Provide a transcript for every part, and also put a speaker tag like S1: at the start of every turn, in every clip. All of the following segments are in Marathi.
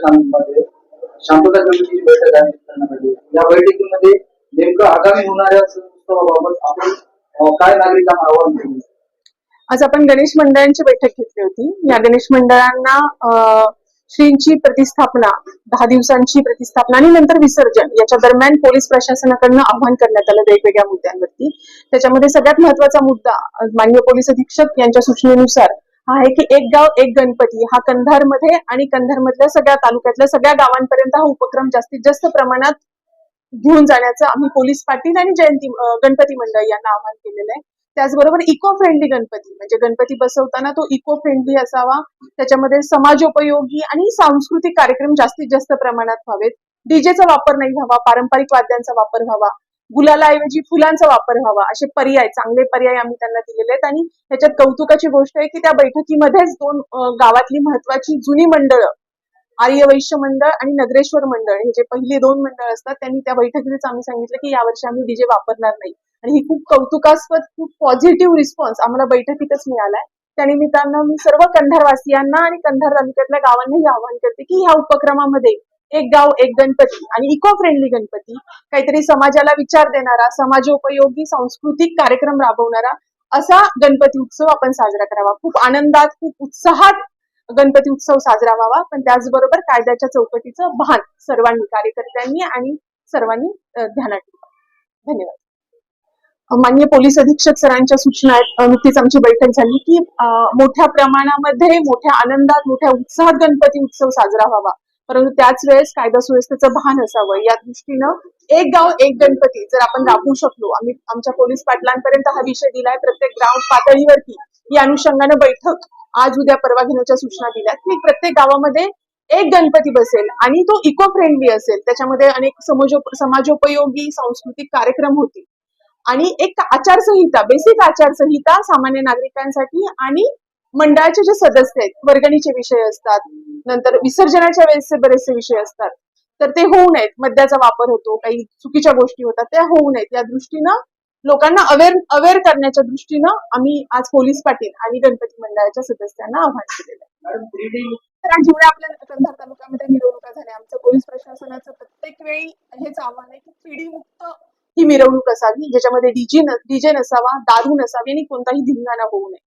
S1: अधिवेशनामध्ये शांतता समितीची बैठक आयोजित करण्यात आली या बैठकीमध्ये नेमकं आगामी होणाऱ्या उत्सवाबाबत आपण काय नागरिकांना आवाहन केलं
S2: आज आपण गणेश मंडळांची बैठक घेतली होती. या गणेश मंडळांना श्रींची प्रतिस्थापना दहा दिवसांची प्रतिस्थापना आणि नंतर विसर्जन याच्या दरम्यान पोलीस प्रशासनाकडनं आव्हान करण्यात आलं वेगवेगळ्या मुद्द्यांवरती. त्याच्यामध्ये सगळ्यात महत्त्वाचा मुद्दा मान्य माननीय पोलीस अधीक्षक यांच्या सूचनेनुसार आहे की एक गाव एक गणपती. हा कंधारमध्ये आणि कंधारमधल्या सगळ्या तालुक्यातल्या सगळ्या गावांपर्यंत हा उपक्रम जास्तीत जास्त प्रमाणात घेऊन जाण्याचं आम्ही पोलीस पाटील आणि जयंती गणपती मंडळ यांना आवाहन केलेलं आहे. त्याचबरोबर इको फ्रेंडली गणपती. म्हणजे गणपती बसवताना तो इको फ्रेंडली असावा. त्याच्यामध्ये समाजोपयोगी आणि सांस्कृतिक कार्यक्रम जास्तीत जास्त प्रमाणात व्हावेत. डीजेचा वापर नाही व्हावा. पारंपरिक वाद्यांचा वापर व्हावा. गुलालाऐवजी फुलांचा वापर व्हावा. असे पर्याय चांगले पर्याय आम्ही त्यांना दिलेले आहेत. आणि ह्याच्यात कौतुकाची गोष्ट आहे की त्या बैठकीमध्येच दोन गावातली महत्वाची जुनी मंडळं आर्य वैश्य मंडळ आणि नगरेश्वर मंडळ हे जे पहिले दोन मंडळ असतात त्यांनी त्या बैठकीतच आम्ही सांगितलं की यावर्षी आम्ही डीजे वापरणार नाही. आणि ही खूप कौतुकास्पद खूप पॉझिटिव्ह रिस्पॉन्स आम्हाला बैठकीतच मिळालाय. त्यानिमित्तानं मी सर्व कंधारवासियांना आणि कंधार तालुक्यातल्या गावांनाही आवाहन करते की ह्या उपक्रमामध्ये एक गाव एक गणपती आणि इको फ्रेंडली गणपती. काहीतरी समाजाला विचार देणारा समाजोपयोगी सांस्कृतिक कार्यक्रम राबवणारा असा गणपती उत्सव आपण साजरा करावा. खूप आनंदात खूप उत्साहात गणपती उत्सव साजरा व्हावा. पण त्याचबरोबर कायद्याच्या चौकटीचं भान सर्वांनी कार्यकर्त्यांनी आणि सर्वांनी ध्यानात ठेवा धन्यवाद. मान्य पोलीस अधीक्षक सरांच्या सूचना नुकतीच आमची बैठक झाली की मोठ्या प्रमाणामध्ये मोठ्या आनंदात मोठ्या उत्साहात गणपती उत्सव साजरा व्हावा. परंतु त्याच वेळेस कायदा सुव्यवस्थेचं भान असावं. या दृष्टीनं एक गाव एक गणपती जर आपण राबवू शकलो आम्ही आमच्या पोलीस पाटलांपर्यंत हा विषय दिलाय प्रत्येक ग्राउंड पातळीवरती. या अनुषंगानं बैठक आज उद्या परवा घेण्याच्या सूचना दिल्या की प्रत्येक गावामध्ये एक गणपती बसेल आणि तो इको फ्रेंडली असेल. त्याच्यामध्ये अनेक समजो समाजोपयोगी सांस्कृतिक कार्यक्रम होतील. आणि एक आचारसंहिता बेसिक आचारसंहिता सामान्य नागरिकांसाठी आणि मंडळाचे जे सदस्य आहेत वर्गणीचे विषय असतात नंतर विसर्जनाच्या वेळेसचे बरेचसे विषय असतात. तर ते होऊ नयेत. मद्याचा वापर होतो काही चुकीच्या गोष्टी होतात त्या होऊ नयेत. या दृष्टीनं लोकांना अवेअर अवेअर करण्याच्या दृष्टीनं आम्ही आज पोलीस पाटील आणि गणपती मंडळाच्या सदस्यांना आव्हान केलेलं आहे. जेवढ्या आपल्या कंधार तालुक्यामध्ये मिरवणुका झाल्या. आमचं पोलीस प्रशासनाचं प्रत्येक वेळी हेच आव्हान आहे की थ्रीडी मुक्त ही मिरवणूक असावी ज्याच्यामध्ये डीजे डीजे नसावा दारू नसावी आणि कोणताही धिंगाणा होऊ नये.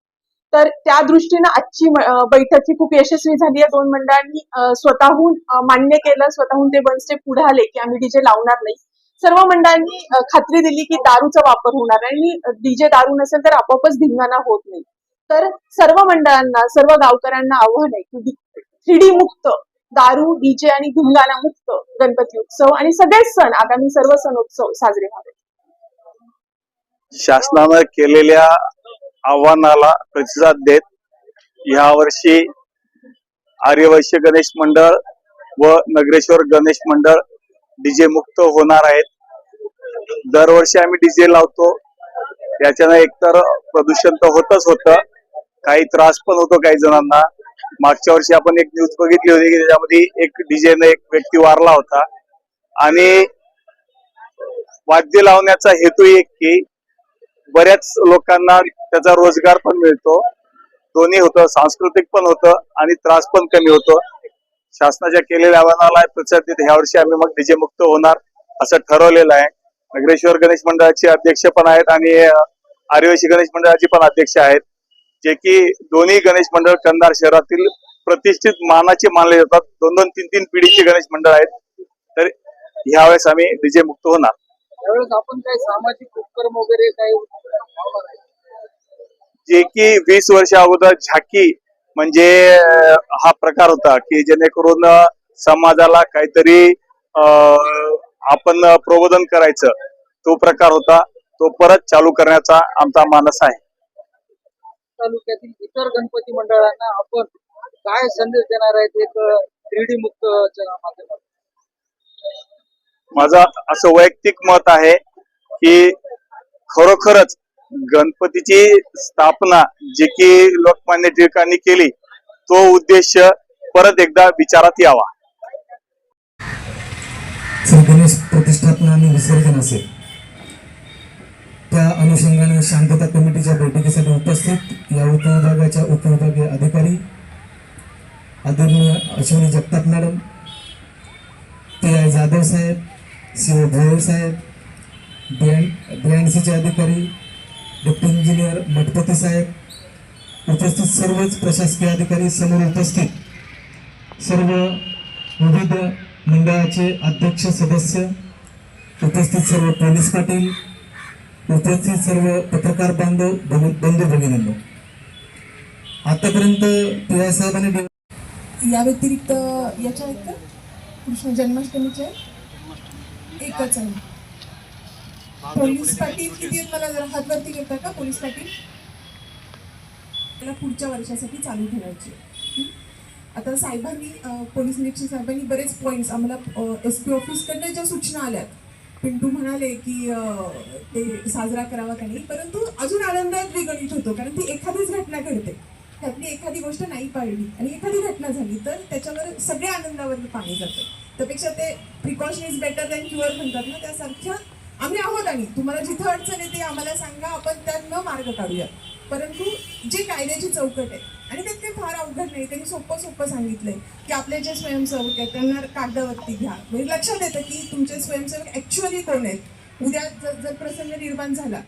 S2: तर त्या दृष्टीनं आजची बैठक ही खूप यशस्वी झाली. आहे दोन मंडळांनी स्वतःहून मान्य केलं. स्वतःहून ते वन स्टेप पुढे आले की आम्ही डीजे लावणार नाही. सर्व मंडळांनी खात्री दिली की दारूचा वापर होणार आणि डीजे दारू नसेल तर आपोआपच धिंगाणा होत नाही. तर सर्व मंडळांना सर्व गावकऱ्यांना आव्हान आहे की थ्रीडी मुक्त दारू डीजे आणि धिंगाणा मुक्त गणपती उत्सव आणि सगळेच सण आगामी सर्व सण उत्सव साजरे व्हावे
S3: शासनानं केलेल्या आव्हानाला प्रतिसाद देत यावर्षी आर्यवैश्य गणेश मंडळ व नगरेश्वर गणेश मंडळ डीजे मुक्त होणार आहेत. दरवर्षी आम्ही डीजे लावतो. याच्यानं एकतर प्रदूषण तर होतच होतं. काही त्रास पण होतो काही जणांना. मागच्या वर्षी आपण एक न्यूज बघितली होती की त्याच्यामध्ये एक डीजेने एक व्यक्ती वारला होता. आणि वाद्य लावण्याचा हेतू एक की बऱ्याच लोकांना त्याचा रोजगार पण मिळतो. दोन्ही होतं सांस्कृतिक पण होतं आणि त्रास पण कमी होतो. शासनाच्या केलेल्या आव्हानाला प्रतिसाद देत ह्या वर्षी आम्ही मग डीजे मुक्त होणार असं ठरवलेलं आहे. नगरेश्वर गणेश मंडळाचे अध्यक्ष पण आहेत आणि अं, गणेश मंडळाचे पण अध्यक्ष आहेत. जे की दोन्ही गणेश मंडळ कंधार शहरातील प्रतिष्ठित मानाचे मानले जातात. दोन दोन तीन तीन पिढीचे गणेश मंडळ आहेत. तर ह्यावेळेस आम्ही डीजे मुक्त होणार.
S1: त्यावेळेस आपण काही सामाजिक उपक्रम वगैरे काही.
S3: जे की वीस वर्ष अगोदर झाकी म्हणजे हा प्रकार होता की जेणेकरून समाजाला काहीतरी आपण प्रबोधन करायचं. तो प्रकार होता. तो परत चालू करण्याचा आमचा मानस आहे.
S1: तालुक्यातील इतर गणपती मंडळांना आपण काय संदेश देणार आहेत एक थ्री डी मुक्त
S3: माझं असं वैयक्तिक मत आहे की खरोखरच गणपतीची स्थापना जे की लोकमान्य टिळकांनी केली तो उद्देश परत एकदा विचारात यावा.
S4: श्री गणेश प्रतिष्ठापना आणि विसर्जन असेल त्या अनुषंगाने शांतता कमिटीच्या बैठकीसाठी उपस्थित या उपविभागाच्या उपविभागीय अधिकारी आदरणीय Ashwini Jagtap madam T I Jadhav Saheb Shri O Bhole साहेब बीएनसीचे अधिकारी डिप्टी इंजिनियर मठपती साहेब उपस्थित सर्वच प्रशासकीय अधिकारी समोर उपस्थित. सर्व विविध मंडळाचे अध्यक्ष सदस्य उपस्थित सर्व पोलीस पाटील उपस्थित सर्व पत्रकार बांधव बंधू बंधू भगिनींनो. आतापर्यंत पी आय साहेबांनी
S2: या व्यतिरिक्त याच्या आहेत का? कृष्ण जन्माष्टमीचे एकच आहे. पोलीस पाटील किती आहेत? मला जरा हातवरती घेता का? पोलीस पाटील? त्याला पुढच्या वर्षासाठी चालू ठेवायचे? आता साहेबांनी पोलीस निरीक्षक साहेबांनी बरेच पॉईंट्स आम्हाला एस पी ऑफिसकडनं ज्या सूचना आल्यात. पिंटू म्हणाले की ते साजरा करावा का नाही? परंतु अजून आनंदात विगणित होतो कारण ती एखादीच घटना घडते. त्यातली एखादी गोष्ट नाही पाळली आणि एखादी घटना झाली तर त्याच्यावर सगळ्या आनंदावर पाणी जातं. त्यापेक्षा ते precaution is better than cure म्हणतात ना त्यासारख्या. आम्ही आहोत आणि तुम्हाला जिथं अडचण येते आम्हाला सांगा आपण त्यातनं मार्ग काढूया. परंतु जे कायद्याची चौकट आहे आणि त्यात काही फार अवघड नाही त्यांनी सोपं सोपं सांगितलंय की आपले जे स्वयंसेवक आहेत त्यांना कागदावरती घ्या. म्हणजे लक्षात येतं की तुमचे स्वयंसेवक ॲक्च्युअली कोण आहेत? उद्या जर जर प्रसंग निर्माण झाला